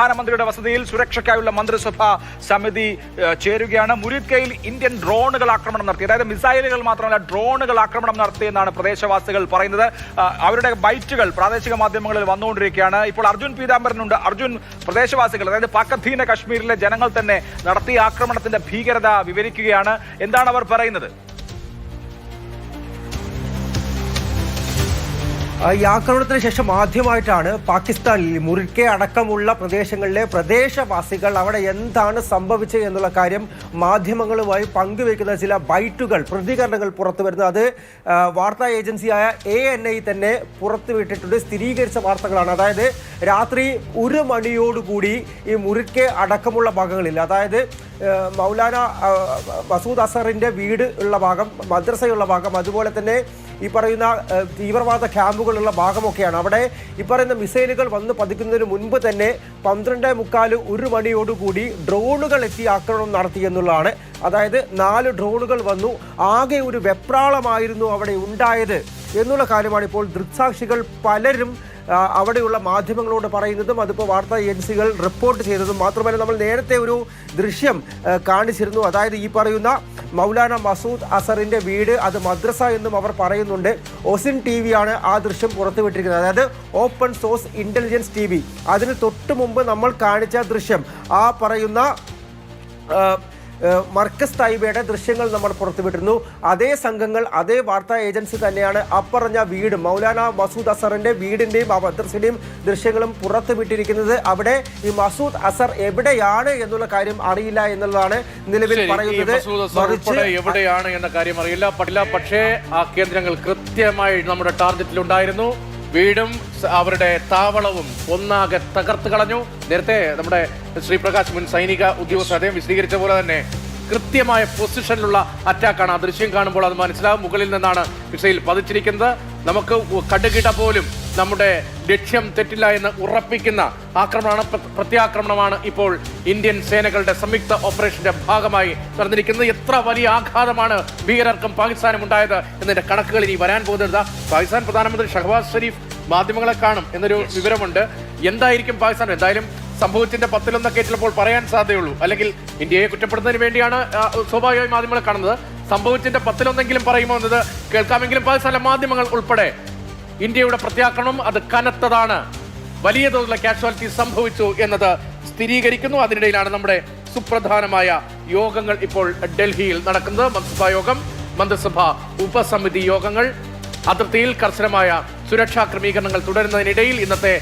പ്രധാനമന്ത്രിയുടെ വസതിയിൽ സുരക്ഷയ്ക്കായുള്ള മന്ത്രിസഭാ സമിതി ചേരുകയാണ്. മുരിക്കയിൽ ഇന്ത്യൻ ഡ്രോണുകൾ ആക്രമണം നടത്തി. അതായത് മിസൈലുകൾ മാത്രമല്ല ഡ്രോണുകൾ ആക്രമണം നടത്തിയെന്നാണ് പ്രദേശവാസികൾ പറയുന്നത്. അവരുടെ ബൈറ്റുകൾ പ്രാദേശിക മാധ്യമങ്ങളിൽ വന്നുകൊണ്ടിരിക്കുകയാണ്. ഇപ്പോൾ അർജുൻ പീതാംബരനുണ്ട്. അർജുൻ പ്രദേശവാസികൾ അതായത് പാക്കധീന കശ്മീരിലെ ജനങ്ങൾ തന്നെ നടത്തിയ ആക്രമണത്തിന്റെ ഭീകരത വിവരിക്കുകയാണ്. എന്താണ് അവർ പറയുന്നത്? ഈ ആക്രമണത്തിന് ശേഷം ആദ്യമായിട്ടാണ് പാകിസ്ഥാനിൽ മുറിക്കെ അടക്കമുള്ള പ്രദേശങ്ങളിലെ പ്രദേശവാസികൾ അവിടെ എന്താണ് സംഭവിച്ചത് എന്നുള്ള കാര്യം മാധ്യമങ്ങളുമായി പങ്കുവെക്കുന്ന ചില ബൈറ്റുകൾ പ്രതികരണങ്ങൾ പുറത്തു വരുന്നത്. അത് വാർത്താ ഏജൻസിയായ എ എൻ ഐ തന്നെ പുറത്തുവിട്ടിട്ടുണ്ട്. സ്ഥിരീകരിച്ച വാർത്തകളാണ്. അതായത് രാത്രി ഒരു മണിയോടുകൂടി ഈ മുറിക്കെ അടക്കമുള്ള ഭാഗങ്ങളിൽ അതായത് മൗലാന മസൂദ് അസറിന്റെ വീട് ഉള്ള ഭാഗം മദ്രസയുള്ള ഭാഗം അതുപോലെ തന്നെ ഈ പറയുന്ന തീവ്രവാദ ക്യാമ്പുകളുള്ള ഭാഗമൊക്കെയാണ്. അവിടെ ഈ പറയുന്ന മിസൈലുകൾ വന്ന് പതിക്കുന്നതിന് മുൻപ് തന്നെ പന്ത്രണ്ട് മുക്കാൽ ഒരു മണിയോടുകൂടി ഡ്രോണുകൾ എത്തി ആക്രമണം നടത്തി എന്നുള്ളതാണ്. അതായത് നാല് ഡ്രോണുകൾ വന്നു. ആകെ ഒരു വെപ്രാളമായിരുന്നു അവിടെ ഉണ്ടായത്. എന്നുള്ള കാര്യമാണ് ഇപ്പോൾ ദൃക്സാക്ഷികൾ പലരും അവിടെയുള്ള മാധ്യമങ്ങളോട് പറയുന്നതും അതിപ്പോൾ വാർത്താ ഏജൻസികൾ റിപ്പോർട്ട് ചെയ്തതും മാത്രമല്ല നമ്മൾ നേരത്തെ ഒരു ദൃശ്യം കാണിച്ചിരുന്നു. അതായത് ഈ പറയുന്ന മൗലാന മസൂദ് അസറിന്റെ വീട് അത് മദ്രസ എന്നും അവർ പറയുന്നുണ്ട്. ഒസിൻ ടി വിയാണ് ആ ദൃശ്യം പുറത്തുവിട്ടിരിക്കുന്നത്. അതായത് open source intelligence T V അതിന് തൊട്ട് മുമ്പ് നമ്മൾ കാണിച്ച ദൃശ്യം ആ പറയുന്ന മർക്കസ് തായിബയുടെ ദൃശ്യങ്ങൾ നമ്മൾ പുറത്തുവിട്ടിരുന്നു. അതേ സംഘങ്ങൾ അതേ വാർത്താ ഏജൻസി തന്നെയാണ് അപ്പറഞ്ഞ വീട് മൗലാന മസൂദ് അസറിന്റെ വീടിന്റെയും ആ മദ്രസയുടെയും ദൃശ്യങ്ങളും പുറത്തുവിട്ടിരിക്കുന്നത്. അവിടെ ഈ മസൂദ് അസർ എവിടെയാണ് എന്നുള്ള കാര്യം അറിയില്ല എന്നുള്ളതാണ് നിലവിൽ പറയുന്നത്. എവിടെയാണ് എന്ന കാര്യം അറിയില്ല. പക്ഷേ ആ കേന്ദ്രങ്ങൾ കൃത്യമായി നമ്മുടെ ടാർഗറ്റിൽ ഉണ്ടായിരുന്നു വീടും അവരുടെ താവളവും ഒന്നാകെ തകർത്ത് കളഞ്ഞു. നേരത്തെ നമ്മുടെ ശ്രീപ്രകാശ് മുൻ സൈനിക ഉദ്യോഗസ്ഥ അദ്ദേഹം വിശദീകരിച്ച പോലെ തന്നെ കൃത്യമായ പൊസിഷനിലുള്ള അറ്റാക്കാണ് ആ ദൃശ്യം കാണുമ്പോൾ അത് മനസ്സിലാവും. മുകളിൽ നിന്നാണ് മിസൈൽ പതിച്ചിരിക്കുന്നത്. നമുക്ക് കണ്ടുകിട്ട പോലും നമ്മുടെ ലക്ഷ്യം തെറ്റില്ല എന്ന് ഉറപ്പിക്കുന്ന ആക്രമണമാണ് പ്ര- പ്രത്യാക്രമണമാണ് ഇപ്പോൾ ഇന്ത്യൻ സേനകളുടെ സംയുക്ത ഓപ്പറേഷന്റെ ഭാഗമായി നടന്നിരിക്കുന്നത്. എത്ര വലിയ ആഘാതമാണ് ഭീകരർക്കും പാകിസ്ഥാനും ഉണ്ടായത് എന്നതിന്റെ കണക്കുകൾ ഇനി വരാൻ പോകുന്നത്. പാകിസ്ഥാൻ പ്രധാനമന്ത്രി ഷഹബാസ് ഷെരീഫ് മാധ്യമങ്ങളെ കാണും എന്നൊരു വിവരമുണ്ട്. എന്തായിരിക്കും പാകിസ്ഥാൻ? എന്തായാലും സംഭവത്തിന്റെ പത്തിലൊന്നൊക്കെ ചിലപ്പോൾ പറയാൻ സാധ്യതയുള്ളൂ. അല്ലെങ്കിൽ ഇന്ത്യയെ കുറ്റപ്പെടുന്നതിന് വേണ്ടിയാണ് സ്വാഭാവികമായി മാധ്യമങ്ങളെ കാണുന്നത്. സംഭവത്തിന്റെ പത്തിലൊന്നെങ്കിലും പറയുമോ എന്നത് കേൾക്കാമെങ്കിലും പാകിസ്ഥാനിലെ മാധ്യമങ്ങൾ ഉൾപ്പെടെ ഇന്ത്യയുടെ പ്രത്യാക്രമണം അത് കനത്തതാണ്. വലിയ തോതിലുള്ള കാഷ്വാലിറ്റി സംഭവിച്ചു എന്നത് സ്ഥിരീകരിക്കുന്നു. അതിനിടയിലാണ് നമ്മുടെ സുപ്രധാനമായ യോഗങ്ങൾ ഇപ്പോൾ ഡൽഹിയിൽ നടക്കുന്നത്. മന്ത്രിസഭാ യോഗം മന്ത്രിസഭാ ഉപസമിതി യോഗങ്ങൾ അതിർത്തിയിൽ കർശനമായ സുരക്ഷാ ക്രമീകരണങ്ങൾ തുടരുന്നതിനിടയിൽ ഇന്നത്തെ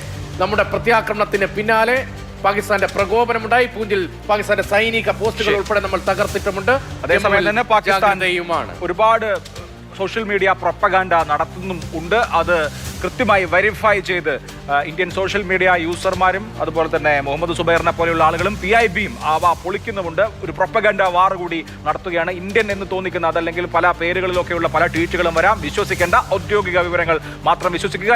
നമ്മുടെ പ്രത്യാക്രമണത്തിന് പിന്നാലെ പാകിസ്ഥാന്റെ പ്രകോപനമുണ്ടായി. പൂഞ്ചിൽ പാകിസ്ഥാന്റെ സൈനിക പോസ്റ്റുകൾ ഉൾപ്പെടെ നമ്മൾ തകർത്തിട്ടുമുണ്ട്. അതേസമയം തന്നെ പാകിസ്ഥാന്റെയുമാണ് ഒരുപാട് സോഷ്യൽ മീഡിയ പ്രൊപ്പഗാൻഡ നടത്തുന്നും ഉണ്ട്. അത് കൃത്യമായി വെരിഫൈ ചെയ്ത് ഇന്ത്യൻ സോഷ്യൽ മീഡിയ യൂസർമാരും അതുപോലെ തന്നെ മുഹമ്മദ് സുബൈറിനെ പോലെയുള്ള ആളുകളും പി ഐ ബിയും അവ പൊളിക്കുന്നുമുണ്ട്. ഒരു പ്രൊപ്പഗാൻഡ വാർ കൂടി നടത്തുകയാണ് ഇന്ത്യൻ എന്ന് തോന്നിക്കുന്ന അതല്ലെങ്കിൽ പല പേരുകളിലൊക്കെയുള്ള പല ട്വീറ്റുകളും വരാം. വിശ്വസിക്കേണ്ട ഔദ്യോഗിക വിവരങ്ങൾ മാത്രം വിശ്വസിക്കുക.